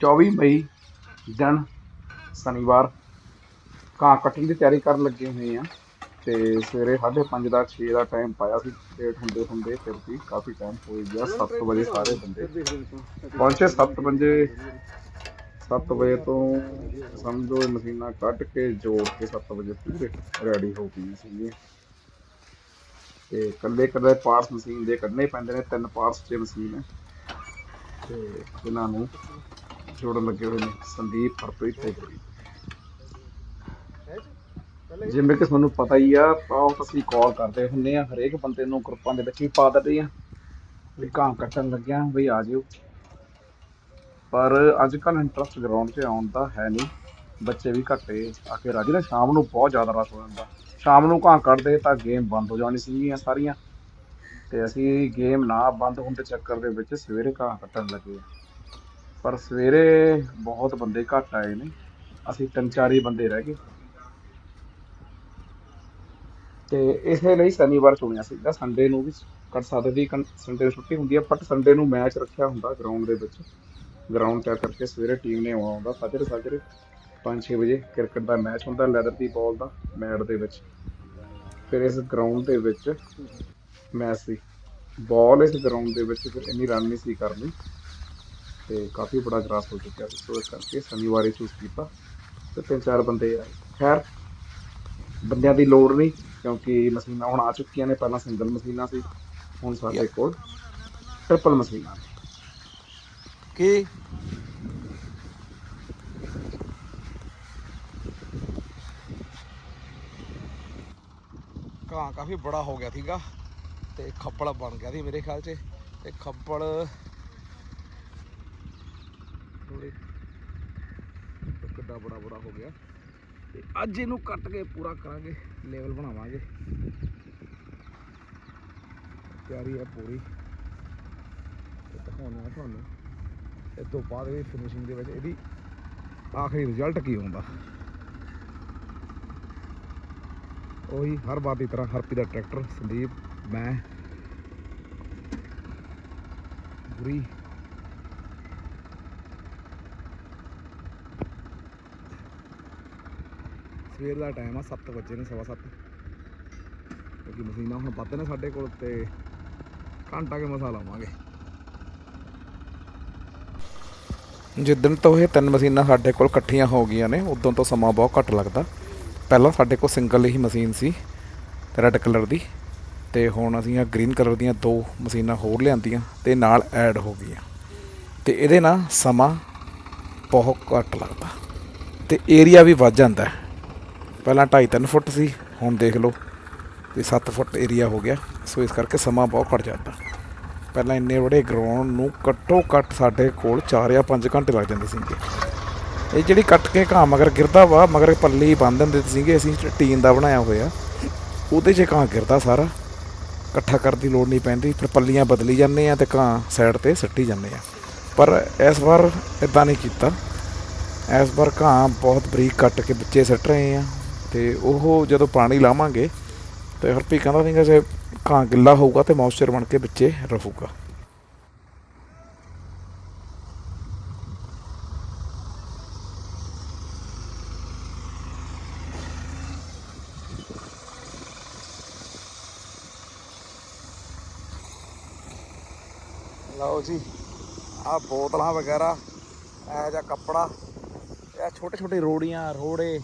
24 ਮਈ ਦਿਨ ਸ਼ਨੀਵਾਰ। ਕਾਂ ਕੱਟਣ ਦੀ ਤਿਆਰੀ ਕਰਨ ਲੱਗੇ ਹੋਏ ਆ ਤੇ ਸਵੇਰੇ 5:30 ਦਾ 6 ਦਾ ਟਾਈਮ ਪਾਇਆ ਸੀ। ਲੇਟ ਹੁੰਦੇ ਹੁੰਦੇ ਫਿਰ ਵੀ ਕਾਫੀ ਟਾਈਮ ਹੋ ਗਿਆ। 7 ਵਜੇ ਸਾਰੇ ਬੰਦੇ ਪਹੁੰਚੇ। 7 ਵਜੇ 7 ਵਜੇ ਤੋਂ ਸਮਝੋ ਮਸ਼ੀਨਾਂ ਕੱਢ ਕੇ, ਜੋੜ ਕੇ 7 ਵਜੇ ਪੂਰੇ ਰੈਡੀ ਹੋ ਗਈਆਂ ਸੀ ਤੇ ਕੱਲੇ ਕੱਲੇ ਪਾਰਟਸ ਮਸ਼ੀਨ ਦੇ ਕੱਢਣੇ ਪੈਂਦੇ ਨੇ। ਤਿੰਨ ਪਾਰਟਸ ਤੇ ਮਸ਼ੀਨ ਹੈ ਤੇ ਇਹਨਾਂ ਨੂੰ ਜੋੜਨ ਲੱਗੇ ਹੋਏ ਨੇ। ਸੰਦੀਪ ਹਰਪ੍ਰੀਤ ਤੇ ਗੁਰੀ ਜਿਵੇਂ ਕਿ ਤੁਹਾਨੂੰ ਪਤਾ ਹੀ ਆ ਬਹੁਤ ਅਸੀਂ ਕਾਲ ਕਰਦੇ ਹੁੰਨੇ ਆ, ਹਰੇਕ ਬੰਦੇ ਨੂੰ ਗਰੁੱਪਾਂ ਦੇ ਵਿੱਚ ਵੀ ਪਾ ਦਿੰਦੇ ਆ। ਵੀ ਕਾਂ ਕੱਟਣ ਲੱਗਿਆ, ਬਈ ਆ ਜਿਓ ਪਰ ਅੱਜ ਕੱਲ ਇੰਟਰਸਟ ਗਰਾਊਂਡ ਤੇ ਆਉਣ ਦਾ ਹੈ ਨਹੀਂ। ਬੱਚੇ ਵੀ ਘੱਟੇ ਆ ਕੇ ਰਾਜੀ ਨਾ। ਸ਼ਾਮ ਨੂੰ ਬਹੁਤ ਜ਼ਿਆਦਾ ਰਸ਼ ਹੋ ਜਾਂਦਾ। ਸ਼ਾਮ ਨੂੰ ਘਾਂ ਕੱਢਦੇ ਤਾਂ ਗੇਮ ਬੰਦ ਹੋ ਜਾਣੀ ਸੀਗੀਆਂ ਸਾਰੀਆਂ। ਤੇ ਅਸੀਂ ਗੇਮ ਨਾ ਬੰਦ ਹੋਣ ਦੇ ਚੱਕਰ ਦੇ ਵਿੱਚ ਸਵੇਰੇ ਕਾਂ ਕੱਟਣ ਲੱਗੇ ਪਰ ਸਵੇਰੇ ਬਹੁਤ ਬੰਦੇ ਘੱਟ ਆਏ ਨੇ। ਅਸੀਂ ਤਿੰਨ ਚਾਰ ਹੀ ਬੰਦੇ ਰਹਿ ਗਏ। ਤੇ ਇਸੇ ਲਈ ਸ਼ਨੀਵਾਰ ਚੁਣਿਆ ਸੀਗਾ ਸੰਡੇ ਨੂੰ ਵੀ ਕੱਟ ਸਕਦੇ ਸੀ। ਸੰਡੇ ਨੂੰ ਛੁੱਟੀ ਹੁੰਦੀ ਹੈ ਬਟ ਸੰਡੇ ਨੂੰ ਮੈਚ ਰੱਖਿਆ ਹੁੰਦਾ ਗਰਾਊਂਡ ਦੇ ਵਿੱਚ। ਗਰਾਊਂਡ ਤੈਅ ਕਰਕੇ ਸਵੇਰੇ ਟੀਮ ਨੇ ਆਉਣਾ ਹੁੰਦਾ। ਸਾਜਰੇ ਸਾਜਰੇ 5-6 ਵਜੇ ਕ੍ਰਿਕਟ ਦਾ ਮੈਚ ਹੁੰਦਾ ਲੈਦਰ ਦੀ ਬਾਲ ਦਾ ਮੈਟ ਦੇ ਵਿੱਚ। ਫਿਰ ਇਸ ਗਰਾਊਂਡ ਦੇ ਵਿੱਚ ਮੈਚ ਸੀ। ਬਾਲ ਇਸ ਗਰਾਊਂਡ ਦੇ ਵਿੱਚ ਫਿਰ ਇੰਨੀ ਰਨ ਨਹੀਂ ਸੀ ਕਰਨੀ। ਤੇ ਕਾਫੀ ਬੜਾ ਗਰਾਸ ਹੋ ਚੁੱਕਿਆ ਸੀ। ਸੋ ਇਸ ਕਰਕੇ ਸ਼ਨੀਵਾਰ ਹੀ ਚੂਜ਼ ਕੀਤਾ ਤੇ ਤਿੰਨ ਚਾਰ ਬੰਦੇ ਆਏ ਖੈਰ ਬੰਦਿਆਂ ਦੀ ਲੋੜ ਨਹੀਂ ਕਿਉਂਕਿ ਮਸ਼ੀਨਾਂ ਹੁਣ ਆ ਚੁੱਕੀਆਂ ਨੇ। ਪਹਿਲਾਂ ਸਿੰਗਲ ਮਸ਼ੀਨਾਂ ਸੀ ਹੁਣ ਸਾਡੇ ਕੋਲ ਟ੍ਰਿਪਲ ਮਸ਼ੀਨਾਂ ਨੇ। ਕੀ ਕਾਂ ਕਾਫੀ ਬੜਾ ਹੋ ਗਿਆ ਸੀਗਾ ਤੇ ਖੱਪੜ ਬਣ ਗਿਆ ਸੀ ਮੇਰੇ ਖਿਆਲ 'ਚ। ਤੇ ਖੱਪੜ ਥੋੜੇ ਕਿੱਡਾ ਬੜਾ ਬੜਾ ਹੋ ਗਿਆ। ਤੇ ਅੱਜ ਇਹਨੂੰ ਕੱਟ ਕੇ ਪੂਰਾ ਕਰਾਂਗੇ ਲੈਵਲ ਬਣਾਵਾਂਗੇ। ਤਿਆਰੀ ਹੈ ਪੂਰੀ। ਤੇ ਦਿਖਾਉਣਾ ਤੁਹਾਨੂੰ। ਇਹ ਤੋਂ ਬਾਅਦ ਇਹ ਫਿਨਿਸ਼ਿੰਗ ਦੇ ਵਿੱਚ ਇਹਦੀ ਆਖਰੀ ਰਿਜ਼ਲਟ ਕੀ ਹੁੰਦਾ। ਉਹੀ ਹਰ ਵਾਰ ਦੀ ਤਰ੍ਹਾਂ ਹਰਪੀ ਦਾ ਟਰੈਕਟਰ ਸੰਦੀਪ, ਮੈਂ ਗੁਰੀ ਸਵੇਰ ਦਾ ਟਾਈਮ ਆ 7 ਵਜੇ ਨੇ ਸਵਾ ਸੱਤ। ਕਿਉਂਕਿ ਮਸ਼ੀਨਾਂ ਹੁਣ ਵੱਧ ਨੇ ਸਾਡੇ ਕੋਲ ਤੇ ਘੰਟਾ ਕੇ ਮਸਾ ਲਾਵਾਂਗੇ। ਜਿੱਦਣ ਤੋਂ ਇਹ ਤਿੰਨ ਮਸ਼ੀਨਾਂ ਸਾਡੇ ਕੋਲ ਇਕੱਠੀਆਂ ਹੋ ਗਈਆਂ ਨੇ, ਉਦੋਂ ਤੋਂ ਸਮਾਂ ਬਹੁਤ ਘੱਟ ਲੱਗਦਾ। ਪਹਿਲਾਂ ਸਾਡੇ ਕੋਲ ਸਿੰਗਲ ਹੀ ਮਸ਼ੀਨ ਸੀ ਰੈੱਡ ਕਲਰ ਦੀ। ਤੇ ਹੁਣ ਅਸੀਂ ਆ ਗ੍ਰੀਨ ਕਲਰ ਦੀਆਂ ਦੋ ਮਸ਼ੀਨਾਂ ਹੋਰ ਲਿਆਂਦੀਆਂ, ਤੇ ਨਾਲ ਐਡ ਹੋ ਗਈਆਂ। ਤੇ ਇਹਦੇ ਨਾਲ ਸਮਾਂ ਬਹੁਤ ਘੱਟ ਲੱਗਦਾ। ਤੇ ਏਰੀਆ ਵੀ ਵੱਧ ਜਾਂਦਾ ਪਹਿਲਾਂ 2.5 ਫੁੱਟ ਸੀ, ਹੁਣ ਦੇਖ ਲਓ ਤੇ 7 ਫੁੱਟ ਏਰੀਆ ਹੋ ਗਿਆ। ਸੋ ਇਸ ਕਰਕੇ ਸਮਾਂ ਬਹੁਤ ਘੱਟ ਜਾਂਦਾ ਪਹਿਲਾਂ ਇੰਨੇ ਬੜੇ ਗਰਾਊਂਡ ਨੂੰ ਘੱਟੋ ਘੱਟ ਸਾਡੇ ਕੋਲ 4 ਜਾਂ 5 ਘੰਟੇ ਲੱਗ ਜਾਂਦੇ ਸੀਗੇ। ਇਹ ਜਿਹੜੀ ਕੱਟ ਕੇ ਘਾਹ ਮਗਰ ਗਿਰਦਾ ਵਾ, ਮਗਰ ਪੱਲੀ ਬੰਨ ਦਿੰਦੇ ਸੀਗੇ, ਅਸੀਂ ਟੀਨ ਦਾ ਬਣਾਇਆ ਹੋਇਆ। ਉਹਦੇ 'ਚ ਘਾਹ ਗਿਰਦਾ ਸਾਰਾ। ਇਕੱਠਾ ਕਰਨ ਦੀ ਲੋੜ ਨਹੀਂ ਪੈਂਦੀ, ਫਿਰ ਪੱਲੀਆਂ ਬਦਲੀ ਜਾਂਦੇ ਆ ਤੇ ਘਾਹ ਸਾਈਡ ਤੇ ਸੱਟੀ ਜਾਂਦੇ ਆ। ਪਰ ਇਸ ਵਾਰ ਇਦਾਂ ਨਹੀਂ ਕੀਤਾ। ਇਸ ਵਾਰ ਘਾਹ ਬਹੁਤ ਬਰੀਕ ਕੱਟ ਕੇ ਵਿੱਚੇ ਸੱਟ ਰਹੇ ਆ। ਤੇ ਉਹ ਜਦੋਂ ਪਾਣੀ ਲਾਵਾਂਗੇ ਤੇ ਹਰਪੀ ਕਹਿੰਦਾ ਸੀਗਾ ਜੇ ਘਾਹ ਗਿੱਲਾ ਹੋਊਗਾ ਤੇ ਮੌਇਸਚਰ ਬਣ ਕੇ ਵਿੱਚੇ ਰਹੂਗਾ। ਲਓ ਜੀ ਆ ਬੋਤਲਾਂ ਵਗੈਰਾ, ਇਹ ਜਿਹਾ ਕੱਪੜਾ, ਇਹ ਛੋਟੇ ਛੋਟੇ ਰੋੜੀਆਂ, ਰੋੜੇ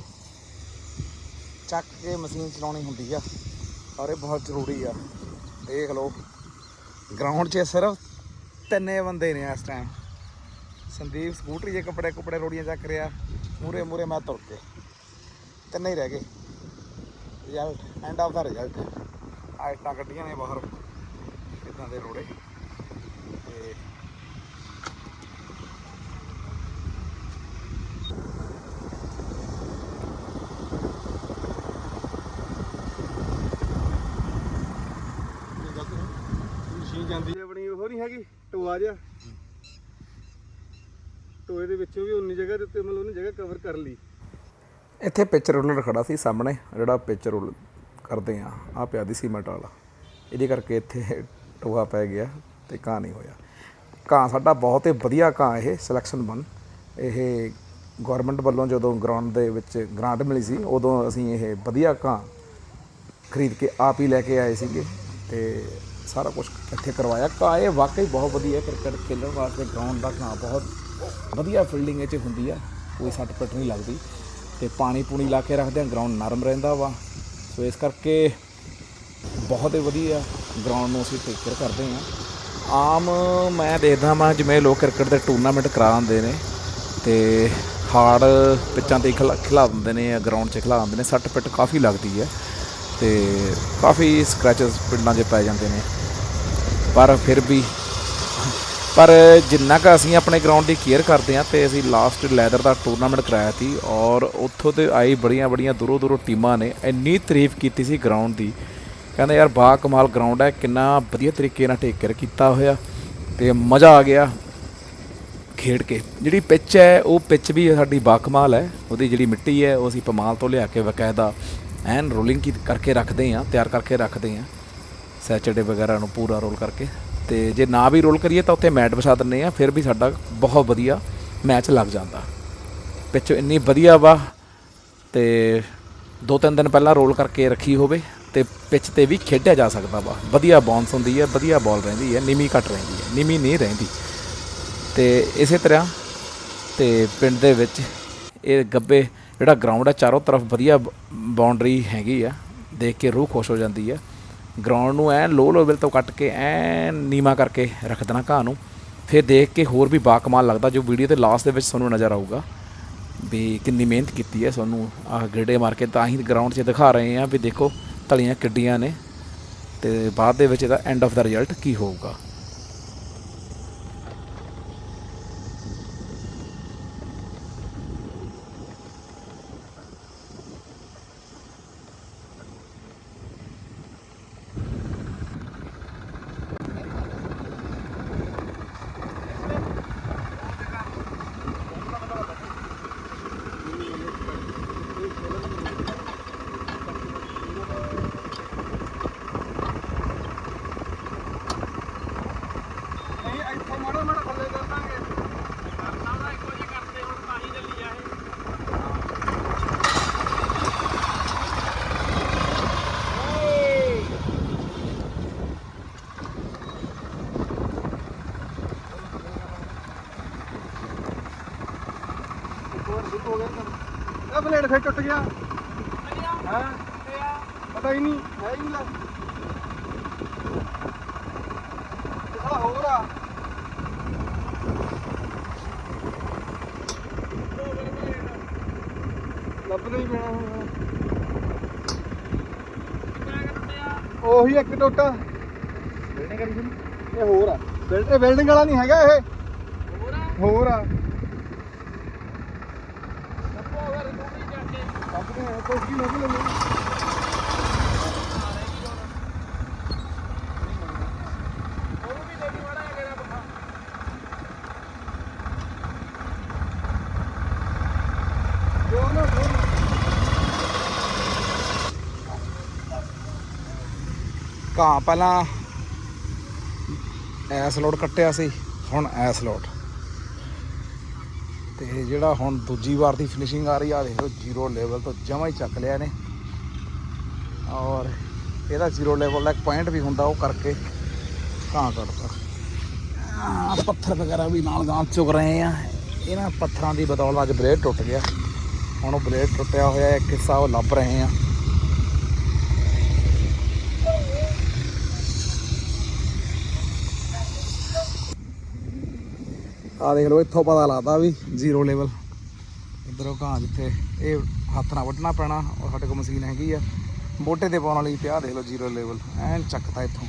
ਚੱਕ ਕੇ ਮਸ਼ੀਨ ਚਲਾਉਣੀ ਹੁੰਦੀ ਆ ਔਰ ਇਹ ਬਹੁਤ ਜ਼ਰੂਰੀ ਆ। ਦੇਖ ਲਓ ਗਰਾਊਂਡ 'ਚ ਸਿਰਫ ਤਿੰਨੇ ਬੰਦੇ ਨੇ ਇਸ ਟਾਈਮ ਸੰਦੀਪ ਸਕੂਟਰੀ 'ਚ ਕੱਪੜੇ ਕੁਪੜੇ ਰੋੜੀਆਂ ਚੱਕ ਰਿਹਾ ਮੂਰੇ ਮੂਰੇ ਮੈਂ ਤੁਰ ਕੇ। ਤਿੰਨੇ ਹੀ ਰਹਿ ਗਏ। ਰਿਜ਼ਲਟ ਐਂਡ ਆਫ ਦਾ ਰਿਜ਼ਲਟ ਆਇਟਾਂ ਕੱਢੀਆਂ ਨੇ ਬਾਹਰ ਇਦਾਂ ਦੇ ਰੋੜੇ। ਤੇ ਮਸ਼ੀਨ ਜਾਂਦੀ ਹੈ ਆਪਣੀ ਉਹ ਨਹੀਂ ਹੈਗੀ ਟੋਆ ਜਿਹਾ। ਟੋਏ ਦੇ ਵਿੱਚੋਂ ਵੀ ਉਨੀ ਜਗ੍ਹਾ ਦੇ ਉੱਤੇ ਮਤਲਬ ਉਹਨੇ ਜਗ੍ਹਾ ਕਵਰ ਕਰ ਲਈ। ਇੱਥੇ ਪਿਚ ਰੋਲਰ ਖੜਾ ਸੀ ਸਾਹਮਣੇ, ਜਿਹੜਾ ਪਿਚ ਰੋਲ ਕਰਦੇ ਆ ਆ ਪਿਆ ਦੀ ਸੀਮੈਂਟ ਵਾਲਾ। ਇਹਦੇ ਕਰਕੇ ਇੱਥੇ ਟੋਆ ਪੈ ਗਿਆ ਤੇ ਕਾਂ ਨਹੀਂ ਹੋਇਆ। ਕਾਂ ਸਾਡਾ ਬਹੁਤ ਹੀ ਵਧੀਆ ਕਾਂ ਇਹ ਸਿਲੈਕਸ਼ਨ ਬਣ। ਇਹ ਗਵਰਨਮੈਂਟ ਵੱਲੋਂ ਜਦੋਂ ਗਰਾਊਂਡ ਦੇ ਵਿੱਚ ਗ੍ਰਾਂਟ ਮਿਲੀ ਸੀ, ਉਦੋਂ ਅਸੀਂ ਇਹ ਵਧੀਆ ਘਾਹ ਖਰੀਦ ਕੇ ਆਪ ਹੀ ਲੈ ਕੇ ਆਏ ਸੀਗੇ ਤੇ ਸਾਰਾ ਕੁਝ ਇੱਥੇ ਕਰਵਾਇਆ। ਘਾਹ ਇਹ ਵਾਕਈ ਬਹੁਤ ਵਧੀਆ ਕ੍ਰਿਕਟ ਖੇਡਣ ਵਾਸਤੇ ਗਰਾਊਂਡ ਦਾ ਘਾਹ ਬਹੁਤ ਵਧੀਆ ਫੀਲਡਿੰਗ ਇਹ 'ਚ ਹੁੰਦੀ ਆ, ਕੋਈ ਸੱਟ ਪਿੱਟ ਨਹੀਂ ਲੱਗਦੀ। ਤੇ ਪਾਣੀ ਪੂਣੀ ਲਾ ਕੇ ਰੱਖਦੇ ਆ ਗਰਾਊਂਡ ਨਰਮ ਰਹਿੰਦਾ ਵਾ। ਸੋ ਇਸ ਕਰਕੇ ਬਹੁਤ ਹੀ ਵਧੀਆ ਗਰਾਊਂਡ ਨੂੰ ਅਸੀਂ ਟੇਕ ਕਰਦੇ ਹਾਂ ਆਮ ਮੈਂ ਦੇਖਦਾ ਮੈਂ ਜਿਵੇਂ ਲੋਕ ਕ੍ਰਿਕਟ ਦੇ ਟੂਰਨਾਮੈਂਟ ਕਰਾ ਦਿੰਦੇ ਨੇ ਤੇ ਹਾਰਡ ਪਿੱਚਾਂ ਤੇ ਖਿਲਾ ਖਿਲਾ ਦਿੰਦੇ ਨੇ ਗਰਾਊਂਡ 'ਚ ਖਿਲਾ ਦਿੰਦੇ ਨੇ ਸੱਟ ਪਿੱਟ ਕਾਫੀ ਲੱਗਦੀ ਹੈ ਤੇ ਕਾਫੀ ਸਕ੍ਰੈਚਸ ਪਿੰਡਾਂ 'ਚ ਪੈ ਜਾਂਦੇ ਨੇ। ਪਰ ਫਿਰ ਵੀ ਪਰ ਜਿੰਨਾ ਕੁ ਅਸੀਂ ਆਪਣੇ ਗਰਾਊਂਡ ਦੀ ਕੇਅਰ ਕਰਦੇ ਹਾਂ ਤੇ ਅਸੀਂ ਲਾਸਟ ਲੈਦਰ ਦਾ ਟੂਰਨਾਮੈਂਟ ਕਰਾਇਆ ਸੀ ਔਰ ਉੱਥੋਂ ਤੇ ਆਈ ਬੜੀਆਂ ਬੜੀਆਂ ਦੂਰੋਂ ਦੂਰੋਂ ਟੀਮਾਂ ਨੇ, ਇੰਨੀ ਤਾਰੀਫ ਕੀਤੀ ਸੀ ਗਰਾਊਂਡ ਦੀ। ਕਹਿੰਦੇ ਯਾਰ ਬਾ ਕਮਾਲ ਗਰਾਊਂਡ ਹੈ, ਕਿੰਨਾ ਵਧੀਆ ਤਰੀਕੇ ਨਾਲ ਟੇਕ ਕੇਅਰ ਕੀਤਾ ਹੋਇਆ ਤੇ ਮਜ਼ਾ ਆ ਗਿਆ ਖੇਡ ਕੇ। ਜਿਹੜੀ ਪਿੱਚ ਹੈ, ਉਹ ਪਿੱਚ ਵੀ ਸਾਡੀ ਬਾਕਮਾਲ ਹੈ, ਉਹਦੀ ਜਿਹੜੀ ਮਿੱਟੀ ਹੈ, ਉਹ ਅਸੀਂ ਪਮਾਲ ਤੋਂ ਲਿਆ ਕੇ ਬਕਾਇਦਾ ਐਨ ਰੋਲਿੰਗ ਕੀ ਕਰਕੇ ਰੱਖਦੇ ਹਾਂ ਤਿਆਰ ਕਰਕੇ ਰੱਖਦੇ ਹਾਂ ਸੈਚਰਡੇ ਵਗੈਰਾ ਨੂੰ ਪੂਰਾ ਰੋਲ ਕਰਕੇ। ਤੇ ਜੇ ਨਾ ਵੀ ਰੋਲ ਕਰੀਏ ਤਾਂ ਉੱਥੇ ਮੈਟ ਵਿਛਾ ਦਿੰਦੇ ਆ, ਫਿਰ ਵੀ ਸਾਡਾ ਬਹੁਤ ਵਧੀਆ ਮੈਚ ਲੱਗ ਜਾਂਦਾ। ਪਿੱਚ ਇੰਨੀ ਵਧੀਆ ਵਾ, ਤੇ ਦੋ ਤਿੰਨ ਦਿਨ ਪਹਿਲਾਂ ਰੋਲ ਕਰਕੇ ਰੱਖੀ ਹੋਵੇ, ਤੇ ਪਿੱਚ ਤੇ ਵੀ ਖੇਡਿਆ ਜਾ ਸਕਦਾ ਵਾ। ਵਧੀਆ ਬਾਉਂਸ ਹੁੰਦੀ ਹੈ, ਵਧੀਆ ਬਾਲ ਰਹਿੰਦੀ ਹੈ ਨਿਮੀ ਘੱਟ ਰਹਿੰਦੀ ਹੈ ਨਿਮੀ ਨਹੀਂ ਰਹਿੰਦੀ। ਤੇ ਇਸੇ ਤਰ੍ਹਾਂ, ਤੇ ਪਿੰਡ ਦੇ ਵਿੱਚ ਇਹ ਗੱਬੇ ਜਿਹੜਾ ਗਰਾਊਂਡ ਹੈ ਚਾਰੋਂ ਤਰਫ ਵਧੀਆ ਬਾਉਂਡਰੀ ਹੈਗੀ ਆ, ਦੇਖ ਕੇ ਰੂਹ ਖੁਸ਼ ਹੋ ਜਾਂਦੀ ਆ। ਗਰਾਊਂਡ ਨੂੰ ਐਨ ਲੋ ਲੈਵਲ ਤੋਂ ਕੱਟ ਕੇ ਐਨ ਨੀਵਾ ਕਰਕੇ ਰੱਖ ਦੇਣਾ ਘਾਹ ਨੂੰ। ਫਿਰ ਦੇਖ ਕੇ ਹੋਰ ਵੀ ਬਾਕਮਾਲ ਲੱਗਦਾ, ਜੋ ਵੀਡੀਓ 'ਤੇ ਲਾਸਟ ਦੇ ਵਿੱਚ ਤੁਹਾਨੂੰ ਨਜ਼ਰ ਆਊਗਾ। ਵੀ ਕਿੰਨੀ ਮਿਹਨਤ ਕੀਤੀ ਹੈ ਤੁਹਾਨੂੰ ਆਹ ਗੇੜੇ ਮਾਰ ਕੇ, ਤਾਂ ਹੀ ਗਰਾਊਂਡ 'ਚ ਦਿਖਾ ਰਹੇ ਆ ਵੀ ਦੇਖੋ ਤਲੀਆਂ ਕਿੱਡੀਆਂ ਨੇ। ਤੇ ਬਾਅਦ ਦੇ ਵਿੱਚ ਇਹਦਾ ਐਂਡ ਆਫ ਦਾ ਰਿਜ਼ਲਟ ਕੀ ਹੋਊਗਾ ਨਹੀਂ ਇੱਥੋਂ ਮਾੜਾ ਮਾੜਾ ਥੱਲੇ ਕਰ ਦਾਂਗੇ ਕਰਨਾ ਦਾ ਇੱਕੋ ਜਿਹਾ ਕਰਦੇ ਹੁਣ ਪਾਣੀ ਚੱਲੀ ਜਾਏ ਫੇਰ ਟੁੱਟ ਗਿਆ। ਹਾਂ? ਪਤਾ ਹੀ ਨਹੀਂ। ਹੈ ਹੀ ਨਹੀਂ ਸਾਲਾ ਹੋਰ ਆ। ਲੱਭਦਾ ਹੀ ਪੈਣਾ ਹੁਣ। ਉਹੀ ਇੱਕ ਟੋਟਾ। ਬਿਲਡਿੰਗ ਕਰੀ ਸੀ ਇਹ ਹੋਰ ਆ। ਬਿਲਡਿੰਗ ਵਾਲਾ ਨਹੀਂ ਹੈਗਾ ਇਹ। ਹੋਰ ਆ। ਹੋਰ ਆ ਲੱਭਦੇ ਆ ਕੁਝ ਵੀ ਲੱਭ ਲੈਂਦੇ ਜੋ ਨਾ ਜੋ ਨਾ ਘਾਹ ਪਹਿਲਾਂ ਐਸ ਲੋਡ ਕੱਟਿਆ ਸੀ ਹੁਣ ਐਸ ਲੋਡ। ਤੇ ਜਿਹੜਾ ਹੁਣ ਦੂਜੀ ਵਾਰ ਦੀ ਫਿਨਿਸ਼ਿੰਗ ਆ ਰਹੀ ਆ, ਦੇਖੋ ਜ਼ੀਰੋ ਲੈਵਲ ਤੋਂ ਜਮਾ ਹੀ ਚੱਕ ਲਿਆ ਨੇ ਔਰ ਇਹਦਾ ਜ਼ੀਰੋ ਲੈਵਲ ਦਾ ਇੱਕ ਪੁਆਇੰਟ ਵੀ ਹੁੰਦਾ, ਉਹ ਕਰਕੇ ਘਾਹ ਕੱਟਦਾ ਪੱਥਰ ਵਗੈਰਾ ਵੀ ਨਾਲ ਗਾਂ ਚੁਗ ਰਹੇ ਆ। ਇਹਨਾਂ ਪੱਥਰਾਂ ਦੀ ਬਦੌਲਤ ਅੱਜ ਬਲੇਡ ਟੁੱਟ ਗਿਆ। ਹੁਣ ਉਹ ਬਲੇਡ ਟੁੱਟਿਆ ਹੋਇਆ, ਇੱਕ ਹਿੱਸਾ ਉਹ ਲੱਭ ਰਹੇ ਆ। ਆ ਦੇਖ ਲਓ, ਇੱਥੋਂ ਪਤਾ ਲੱਗਦਾ ਵੀ ਜ਼ੀਰੋ ਲੈਵਲ ਇਧਰੋਂ ਘਾਹ ਜਿੱਥੇ, ਇਹ ਹੱਥ ਨਾਲ ਵੱਢਣਾ ਪੈਣਾ, ਔਰ ਸਾਡੇ ਕੋਲ ਮਸ਼ੀਨ ਹੈਗੀ ਆ। ਬੋਟੇ ਤੇ ਪਾਉਣ ਵਾਲੀ ਪਿਆ ਦੇਖ ਲਓ ਜ਼ੀਰੋ ਲੈਵਲ ਐਨ ਚੱਕਦਾ ਇੱਥੋਂ।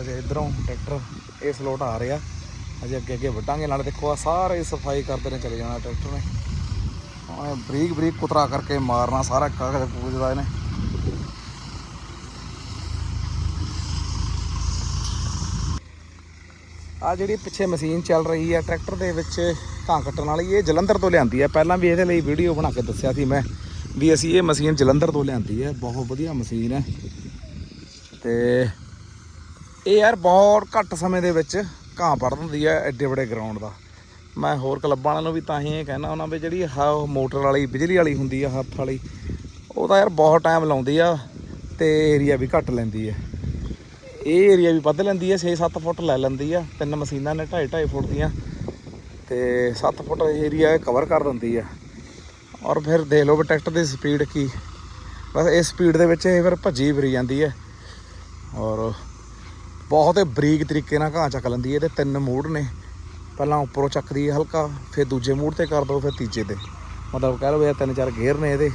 ਅਜੇ ਇਧਰੋਂ ਟਰੈਕਟਰ ਇਹ ਸਲੋਟ ਆ ਰਿਹਾ। ਅਜੇ ਅੱਗੇ ਅੱਗੇ ਵੱਢਾਂਗੇ, ਨਾਲ ਦੇਖੋ ਆ ਸਾਰੇ ਸਫ਼ਾਈ ਕਰਦੇ ਨੇ ਚਲੇ ਜਾਣਾ ਟਰੈਕਟਰ ਨੇ। ਹੁਣ ਬਰੀਕ ਬਰੀਕ ਕੁਤਰਾ ਕਰਕੇ ਮਾਰਨਾ, ਸਾਰਾ ਕਾਗਜ਼ ਪੂਜਦਾ ਇਹਨੇ। ਆ ਜਿਹੜੀ ਪਿੱਛੇ ਮਸ਼ੀਨ ਚੱਲ ਰਹੀ ਹੈ ਟਰੈਕਟਰ ਦੇ ਵਿੱਚ ਘਾਹ ਕੱਟਣ ਵਾਲੀ, ਇਹ ਜਲੰਧਰ ਤੋਂ ਲਿਆਂਦੀ ਹੈ ਪਹਿਲਾਂ ਵੀ ਇਹਦੇ ਲਈ ਵੀਡੀਓ ਬਣਾ ਕੇ ਦੱਸਿਆ ਸੀ ਮੈਂ ਵੀ ਅਸੀਂ ਇਹ ਮਸ਼ੀਨ ਜਲੰਧਰ ਤੋਂ ਲਿਆਂਦੀ ਹੈ ਬਹੁਤ ਵਧੀਆ ਮਸ਼ੀਨ ਹੈ ਤੇ ਇਹ ਯਾਰ ਬਹੁਤ ਘੱਟ ਸਮੇਂ ਦੇ ਵਿੱਚ ਘਾਹ ਵੜ ਦਿੰਦੀ ਹੈ ਐਡੇ ਵੱਡੇ ਗਰਾਊਂਡ ਦਾ। ਮੈਂ ਹੋਰ ਕਲੱਬਾਂ ਵਾਲਿਆਂ ਨੂੰ ਵੀ ਤਾਂ ਹੀ ਇਹ ਕਹਿਣਾ ਉਹਨਾਂ ਵੀ ਜਿਹੜੀ ਆਹ ਮੋਟਰ ਵਾਲੀ, ਬਿਜਲੀ ਵਾਲੀ ਹੁੰਦੀ ਆ, ਹੱਥ ਵਾਲੀ, ਉਹ ਤਾਂ ਯਾਰ ਬਹੁਤ ਟਾਈਮ ਲਾਉਂਦੀ ਆ ਤੇ ਏਰੀਆ ਵੀ ਘੱਟ ਲੈਂਦੀ ਹੈ ਇਹ ਏਰੀਆ ਵੀ ਵੱਧ ਲੈਂਦੀ ਹੈ 6-7 ਫੁੱਟ ਲੈ ਲੈਂਦੀ ਆ। ਤਿੰਨ ਮਸ਼ੀਨਾਂ ਨੇ 2.5 ਫੁੱਟ ਦੀਆਂ। ਤੇ 7 ਫੁੱਟ ਏਰੀਆ ਕਵਰ ਕਰ ਦਿੰਦੀ ਆ। ਔਰ ਫਿਰ ਦੇਖ ਲਓ ਵੀ ਟਰੈਕਟਰ ਦੀ ਸਪੀਡ ਕੀ। ਬਸ ਇਸ ਸਪੀਡ ਦੇ ਵਿੱਚ ਇਹ ਫਿਰ ਭੱਜੀ ਫਰੀ ਜਾਂਦੀ ਹੈ ਔਰ ਬਹੁਤ ਬਰੀਕ ਤਰੀਕੇ ਨਾਲ ਘਾਹ ਚੱਕ ਲੈਂਦੀ ਹੈ ਇਹਦੇ ਤਿੰਨ ਮੂਡ ਨੇ। ਪਹਿਲਾਂ ਉੱਪਰੋਂ ਚੱਕਦੀ ਹੈ ਹਲਕਾ, ਫਿਰ ਦੂਜੇ ਮੂਡ ਤੇ ਕਰ ਦੋ, ਫਿਰ ਤੀਜੇ ਤੇ। ਮਤਲਬ ਕਹਿ ਲਓ ਇਹ ਤਿੰਨ ਚਾਰ ਗੇਅਰ ਨੇ ਇਹਦੇ,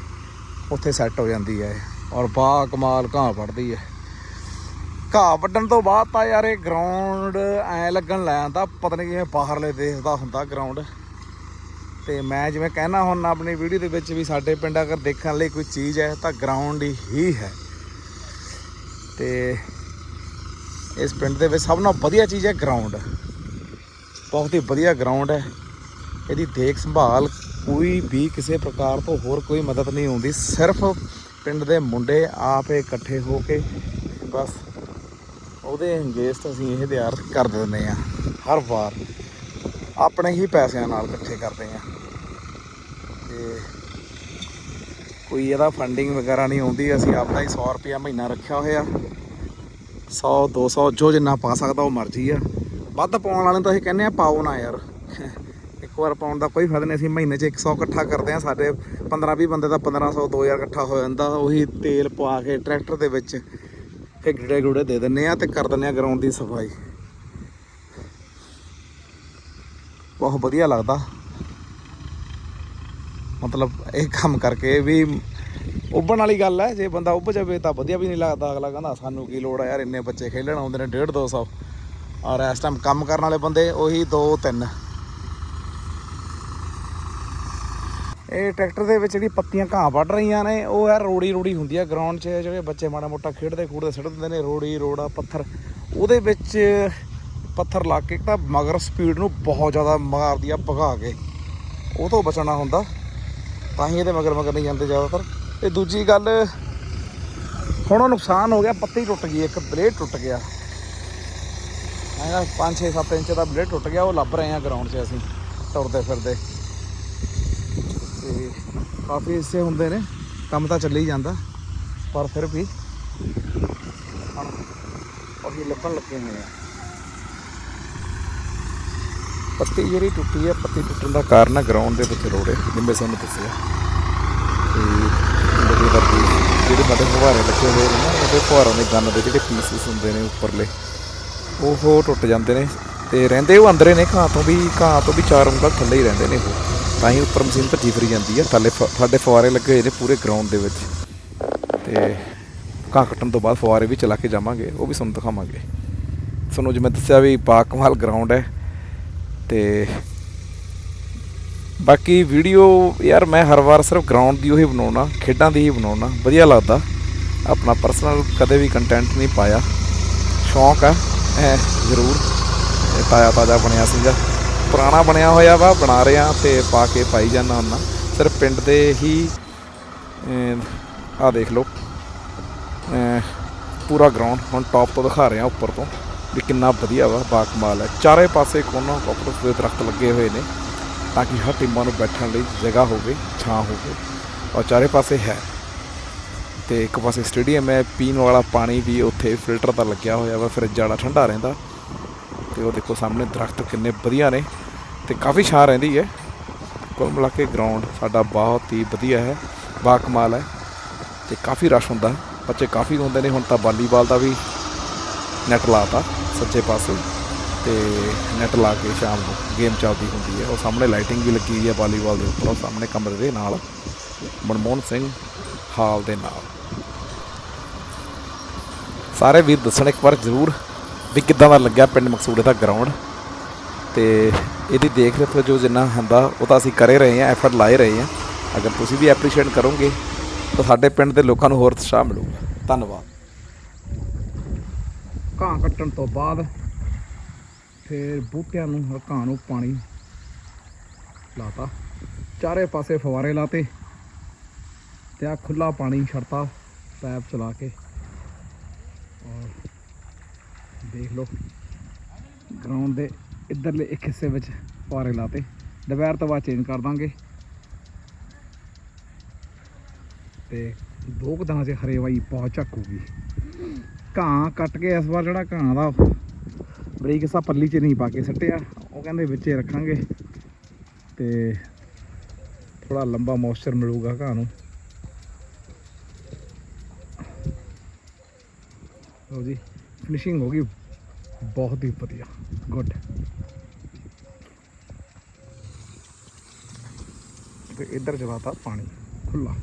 ਉੱਥੇ ਸੈੱਟ ਹੋ ਜਾਂਦੀ ਹੈ ਇਹ। ਔਰ ਬਾ ਕਮਾਲ ਘਾਹ ਵੱਢਦੀ ਹੈ ਘਾਹ ਵੱਢਣ ਤੋਂ ਬਾਅਦ ਤਾਂ ਯਾਰ ਇਹ ਗਰਾਊਂਡ ਐ ਲੱਗਣ ਲੈ ਆਂਦਾ ਪਤਾ ਨਹੀਂ ਕਿਵੇਂ ਬਾਹਰਲੇ ਦੇਸ਼ ਦਾ ਹੁੰਦਾ ਗਰਾਊਂਡ ਤੇ ਮੈਂ ਜਿਵੇਂ ਕਹਿਣਾ ਹੁਣ ਆਪਣੀ ਵੀਡੀਓ ਦੇ ਵਿੱਚ ਵੀ ਸਾਡੇ ਪਿੰਡ ਅਗਰ ਦੇਖਣ ਲਈ ਕੋਈ ਚੀਜ਼ ਹੈ, ਤਾਂ ਗਰਾਊਂਡ ਹੀ ਹੈ। ਤੇ ਇਸ ਪਿੰਡ ਦੇ ਵਿੱਚ ਸਭ ਨਾਲੋਂ ਵਧੀਆ ਚੀਜ਼ ਹੈ ਗਰਾਊਂਡ ਬਹੁਤ ਹੀ ਵਧੀਆ ਗਰਾਊਂਡ ਹੈ। ਇਹਦੀ ਦੇਖ ਸੰਭਾਲ ਕੋਈ ਵੀ ਕਿਸੇ ਪ੍ਰਕਾਰ ਤੋਂ ਹੋਰ ਕੋਈ ਮਦਦ ਨਹੀਂ ਹੁੰਦੀ, ਸਿਰਫ ਪਿੰਡ ਦੇ ਮੁੰਡੇ ਆਪੇ ਇਕੱਠੇ ਹੋ ਕੇ ਬਸ। ਉਹਦੇ ਅੰਗੇਸਟ ਅਸੀਂ ਇਹ ਤਿਆਰ ਕਰ ਦਿੰਦੇ ਆ ਹਰ ਵਾਰ। ਆਪਣੇ ਹੀ ਪੈਸਿਆਂ ਨਾਲ ਇਕੱਠੇ ਕਰਦੇ ਆ ਤੇ ਕੋਈ ਇਹਦਾ ਫੰਡਿੰਗ ਵਗੈਰਾ ਨਹੀਂ ਆਉਂਦੀ, ਅਸੀਂ ਆਪਦਾ ਹੀ 100 ਰੁਪਿਆ ਮਹੀਨਾ ਰੱਖਿਆ ਹੋਇਆ। 100 200 ਜੋ ਜਿੰਨਾ ਪਾ ਸਕਦਾ ਉਹ ਮਰਜ਼ੀ ਆ। ਵੱਧ ਪਾਉਣ ਵਾਲੇ ਨੂੰ ਤਾਂ ਅਸੀਂ ਕਹਿੰਦੇ ਆ ਪਾਓ ਨਾ ਯਾਰ। ਇੱਕ ਵਾਰ ਪਾਉਣ ਦਾ ਕੋਈ ਫਾਇਦਾ ਨਹੀਂ, ਅਸੀਂ ਮਹੀਨੇ 'ਚ 100 ਇਕੱਠਾ ਕਰਦੇ ਆ ਸਾਡੇ 15 20 ਬੰਦੇ ਦਾ 1500 2000 ਇਕੱਠਾ ਹੋ ਜਾਂਦਾ। ਉਹੀ ਤੇਲ ਪਵਾ ਕੇ ਟਰੈਕਟਰ ਦੇ ਵਿੱਚ ਫਿਰ ਗੜੇ ਗੁੜੇ ਦੇ ਦਿੰਨੇ ਆ ਤੇ ਕਰ ਦਿੰਨੇ ਆ ਗਰਾਊਂਡ ਦੀ ਸਫ਼ਾਈ। ਬਹੁਤ ਵਧੀਆ ਲੱਗਦਾ। ਮਤਲਬ ਇਹ ਕੰਮ ਕਰਕੇ ਵੀ ਉੱਭਣ ਵਾਲੀ ਗੱਲ ਹੈ, ਜੇ ਬੰਦਾ ਉੱਭ ਜਾਵੇ ਤਾਂ ਵਧੀਆ ਵੀ ਨਹੀਂ ਲੱਗਦਾ। ਅਗਲਾ ਕਹਿੰਦਾ, ਸਾਨੂੰ ਕੀ ਲੋੜ ਆ ਯਾਰ, ਇੰਨੇ ਬੱਚੇ ਖੇਡਣ ਆਉਂਦੇ ਨੇ 1.5 200 ਔਰ ਇਸ ਟਾਈਮ ਕੰਮ ਕਰਨ ਵਾਲੇ ਬੰਦੇ ਉਹੀ 2 3 ਇਹ ਟਰੈਕਟਰ ਦੇ ਵਿੱਚ ਜਿਹੜੀ ਪੱਤੀਆਂ ਘਾਹ ਵੱਢ ਰਹੀਆਂ ਨੇ, ਉਹ ਯਾਰ ਰੋੜੀ ਰੋੜੀ ਹੁੰਦੀ ਆ ਗਰਾਊਂਡ 'ਚ, ਜਿਹੜੇ ਬੱਚੇ ਮਾੜਾ ਮੋਟਾ ਖੇਡਦੇ ਖੂਡਦੇ ਸਿੱਟ ਦਿੰਦੇ ਨੇ, ਰੋੜੀ, ਰੋੜਾ, ਪੱਥਰ। ਉਹਦੇ ਵਿੱਚ ਪੱਥਰ ਲਾ ਕੇ ਤਾਂ ਮਗਰ ਸਪੀਡ ਨੂੰ ਬਹੁਤ ਜ਼ਿਆਦਾ ਮਾਰਦੀ ਆ, ਭਗਾ ਕੇ। ਉਹ ਤੋਂ ਬਚਣਾ ਹੁੰਦਾ। ਤਾਂ ਹੀ ਇਹਦੇ ਮਗਰ ਮਗਰ ਨਹੀਂ ਜਾਂਦੇ ਜ਼ਿਆਦਾਤਰ। ਤੇ ਦੂਜੀ ਗੱਲ ਹੁਣ ਉਹ ਨੁਕਸਾਨ ਹੋ ਗਿਆ, ਪੱਤੀ ਟੁੱਟ ਗਈ, ਇੱਕ ਬਲੇਡ ਟੁੱਟ ਗਿਆ। ਹੈਗਾ 5 6 7 ਇੰਚ ਦਾ ਬਲੇਡ ਟੁੱਟ ਗਿਆ, ਉਹ ਲੱਭ ਰਹੇ ਆ ਗਰਾਊਂਡ 'ਚ ਅਸੀਂ, ਤੁਰਦੇ ਫਿਰਦੇ। ਤੇ ਕਾਫੀ ਹਿੱਸੇ ਹੁੰਦੇ ਨੇ, ਕੰਮ ਤਾਂ ਚੱਲੀ ਜਾਂਦਾ, ਪਰ ਫਿਰ ਵੀ ਹੁਣ ਉਹੀ ਲੱਭਣ ਲੱਗੇ ਹੋਏ ਆ ਪੱਤੀ ਜਿਹੜੀ ਟੁੱਟੀ ਹੈ, ਪੱਤੀ ਟੁੱਟਣ ਦਾ ਕਾਰਨ ਹੈ ਗਰਾਊਂਡ ਦੇ ਵਿੱਚ ਰੋੜੇ, ਜਿਵੇਂ ਸਾਨੂੰ ਦੱਸਿਆ। ਤੇ ਜਿਹੜੇ ਵਰਗੀ ਜਿਹੜੇ ਸਾਡੇ ਫੁਹਾਰੇ ਲੱਗੇ ਹੋਏ ਨੇ ਨਾ, ਉਹਦੇ ਫੁਹਾਰਾਂ ਦੇ ਗੰਨ ਦੇ ਜਿਹੜੇ ਪੀਸਿਸ ਹੁੰਦੇ ਨੇ ਉੱਪਰਲੇ, ਉਹ ਟੁੱਟ ਜਾਂਦੇ ਨੇ। ਤੇ ਰਹਿੰਦੇ ਉਹ ਅੰਦਰੇ ਨੇ, ਘਾਹ ਤੋਂ ਵੀ, ਘਾਹ ਤੋਂ ਵੀ ਚਾਰ ਉਂਗਲ ਥੱਲੇ ਹੀ ਰਹਿੰਦੇ ਨੇ ਉਹ। ਤਾਂ ਹੀ ਉੱਪਰ ਮਸ਼ੀਨ ਭੱਜੀ ਫਿਰੀ ਜਾਂਦੀ ਹੈ ਥੱਲੇ ਫ- ਸਾਡੇ ਫੁਆਰੇ ਲੱਗੇ ਹੋਏ ਨੇ ਪੂਰੇ ਗਰਾਊਂਡ ਦੇ ਵਿੱਚ। ਤੇ ਘਾਹ ਕੱਟਣ ਤੋਂ ਬਾਅਦ ਫੁਆਰੇ ਵੀ ਚਲਾ ਕੇ ਜਾਵਾਂਗੇ, ਉਹ ਵੀ ਤੁਹਾਨੂੰ ਦਿਖਾਵਾਂਗੇ। ਤੁਹਾਨੂੰ ਜਿਵੇਂ ਦੱਸਿਆ ਵੀ ਬਾਕਮਾਲ ਗਰਾਊਂਡ ਹੈ। ਤੇ ਬਾਕੀ ਵੀਡੀਓ ਯਾਰ ਮੈਂ ਹਰ ਵਾਰ ਸਿਰਫ ਗਰਾਊਂਡ ਦੀ ਉਹੀ ਬਣਾਉਣਾ, ਖੇਡਾਂ ਦੀ ਹੀ ਬਣਾਉਣਾ। ਵਧੀਆ ਲੱਗਦਾ। ਆਪਣਾ ਪਰਸਨਲ ਕਦੇ ਵੀ ਕੰਟੈਂਟ ਨਹੀਂ ਪਾਇਆ। ਸ਼ੌਂਕ ਆ, ਐ ਜ਼ਰੂਰ। ਇਹ ਤਾਜ਼ਾ ਤਾਜ਼ਾ ਬਣਿਆ ਸੀਗਾ। ਪੁਰਾਣਾ ਬਣਿਆ ਹੋਇਆ ਵਾ, ਬਣਾ ਰਿਹਾ ਤੇ ਪਾ ਕੇ ਪਾਈ ਜਾਂਦਾ ਹੁੰਦਾ। ਸਿਰਫ ਪਿੰਡ ਦੇ ਹੀ ਆ ਦੇਖ ਲਓ। ਪੂਰਾ ਗਰਾਊਂਡ ਹੁਣ ਟੌਪ ਤੋਂ ਦਿਖਾ ਰਿਹਾ ਉੱਪਰ ਤੋਂ ਵੀ ਕਿੰਨਾ ਵਧੀਆ ਵਾ ਬਾਕਮਾਲ ਹੈ। ਚਾਰੇ ਪਾਸੇ ਕੋਨੋਂ ਕੋਪਰਸ ਦੇ ਦਰਖਤ ਲੱਗੇ ਹੋਏ ਨੇ, ਤਾਂ ਕਿ ਹਰ ਟੀਮਾਂ ਨੂੰ ਬੈਠਣ ਲਈ ਜਗ੍ਹਾ ਹੋਵੇ, ਛਾਂ ਹੋਵੇ। ਔਰ ਚਾਰੇ ਪਾਸੇ ਹੈ। ਤੇ ਇੱਕ ਪਾਸੇ ਸਟੇਡੀਅਮ ਹੈ, ਪੀਣ ਵਾਲਾ ਪਾਣੀ ਵੀ ਉੱਥੇ ਫਿਲਟਰ ਦਾ ਲੱਗਿਆ ਹੋਇਆ ਵਾ ਫਿਰ ਜਾੜਾ ਠੰਡਾ ਰਹਿੰਦਾ। ਤੇ ਉਹ ਦੇਖੋ ਸਾਹਮਣੇ ਦਰਖਤ ਕਿੰਨੇ ਵਧੀਆ ਨੇ। ਤੇ ਕਾਫੀ ਛਾਂ ਰਹਿੰਦੀ ਹੈ। ਕੁੱਲ ਮਿਲਾ ਕੇ ਗਰਾਊਂਡ ਸਾਡਾ ਬਹੁਤ ਹੀ ਵਧੀਆ ਹੈ ਬਾਕਮਾਲ ਹੈ ਤੇ ਕਾਫੀ ਰਸ਼ ਹੁੰਦਾ। ਬੱਚੇ ਕਾਫੀ ਹੁੰਦੇ ਨੇ, ਹੁਣ ਤਾਂ ਵਾਲੀਬਾਲ ਦਾ ਵੀ ਨੈਟ ਲਾਤਾ ਸੱਜੇ ਪਾਸੇ। ਤੇ ਨੈਟ ਲਾ ਕੇ ਸ਼ਾਮ ਨੂੰ ਗੇਮ ਚੱਲਦੀ ਹੁੰਦੀ ਹੈ। ਉਹ ਸਾਹਮਣੇ ਲਾਈਟਿੰਗ ਵੀ ਲੱਗੀ ਹੋਈ ਹੈ ਵਾਲੀਬਾਲ ਦੇ ਉੱਪਰ, ਉਹ ਸਾਹਮਣੇ ਕਮਰੇ ਦੇ ਨਾਲ, ਮਨਮੋਹਨ ਸਿੰਘ ਹਾਲ ਦੇ ਨਾਲ। ਸਾਰੇ ਵੀਰ ਦੱਸਣ ਇੱਕ ਵਾਰ ਜ਼ਰੂਰ ਵੀ ਕਿੱਦਾਂ ਦਾ ਲੱਗਿਆ ਪਿੰਡ ਮਕਸੂੜੇ ਦਾ ਗਰਾਊਂਡ ਤੇ ਇਹਦੀ ਦੇਖ ਰੇਖ ਜੋ ਜਿੰਨਾ ਹੁੰਦਾ, ਉਹ ਤਾਂ ਅਸੀਂ ਕਰੇ ਰਹੇ ਹਾਂ ਐਫਰਟ ਲਾਏ ਰਹੇ ਹਾਂ। ਅਗਰ ਤੁਸੀਂ ਵੀ ਐਪਰੀਸ਼ੀਏਟ ਕਰੋਗੇ, ਤਾਂ ਸਾਡੇ ਪਿੰਡ ਦੇ ਲੋਕਾਂ ਨੂੰ ਹੋਰ ਉਤਸ਼ਾਹ ਮਿਲੂਗਾ। ਧੰਨਵਾਦ। ਘਾਹ ਕੱਟਣ ਤੋਂ ਬਾਅਦ ਫਿਰ ਬੂਟਿਆਂ ਨੂੰ ਹਰ ਘਾਹ ਨੂੰ ਪਾਣੀ ਲਾਤਾ। ਚਾਰੇ ਪਾਸੇ ਫਵਾਰੇ ਲਾਤੇ ਤੇ ਆ ਖੁੱਲਾ ਪਾਣੀ ਛੱਡਤਾ ਪੈਪ ਚਲਾ ਕੇ। ਔਰ ਦੇਖ ਲਓ ਗਰਾਊਂਡ ਦੇ ਇੱਧਰਲੇ ਇੱਕ ਹਿੱਸੇ ਵਿੱਚ ਫੁਆਰੇ ਲਾਤੇ। ਦੁਪਹਿਰ ਤੋਂ ਬਾਅਦ ਚੇਂਜ ਕਰ ਦਾਂਗੇ। ਤੇ ਦੋ ਕੁ ਦਿਨਾਂ 'ਚ ਹਰੇਵਾਈ ਬਹੁਤ ਝੱਕੂਗੀ ਘਾਹ ਕੱਟ ਕੇ ਇਸ ਵਾਰ ਜਿਹੜਾ ਘਾਹ ਦਾ ਬਰੀਕ ਸਾ ਪੱਲੀ 'ਚ ਨਹੀਂ ਪਾ ਕੇ ਸੱਟਿਆ। ਉਹ ਕਹਿੰਦੇ ਵਿੱਚੇ ਰੱਖਾਂਗੇ। ਤੇ ਥੋੜਾ ਲੰਬਾ ਮੋਇਸਚਰ ਮਿਲੂਗਾ ਘਾਹ ਨੂੰ। ਲਓ ਜੀ ਫਿਨਿਸ਼ਿੰਗ ਹੋ ਗਈ। ਬਹੁਤ ਹੀ ਵਧੀਆ। ਗੁੱਡ ਤੇ ਇੱਧਰ ਚਲਾਤਾ ਪਾਣੀ ਖੁੱਲਾ